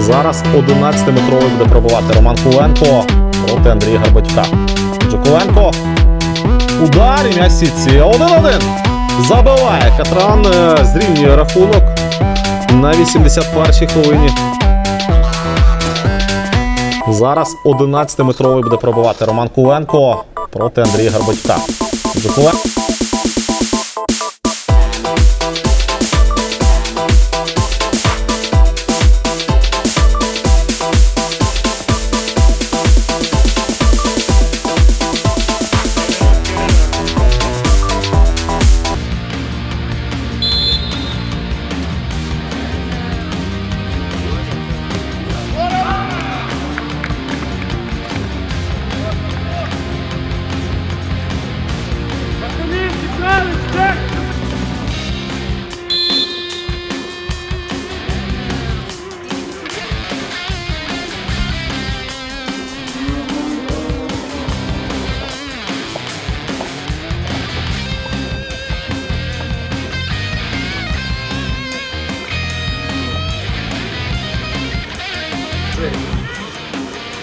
Зараз 11-метровий буде пробувати Роман Куленко проти Андрія Гарбатюка. Отже, Куленко. Удар і м'яч сітці. 1-1. Забиває Катран. е, Зрівнює рахунок на 81-й хвилині. Зараз 11-метровий буде пробувати Роман Куленко проти Андрія Гарбатюка. Отже, Куленко.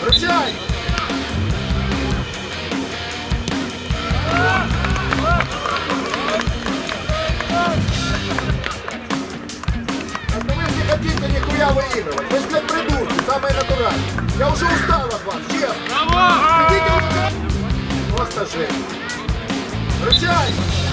То вы не хотите нихуя выигрывать. Вы же придурки, самые натуральные. Я уже устал от вас, честно. Браво! Сидите вот Просто жесть. Вручай!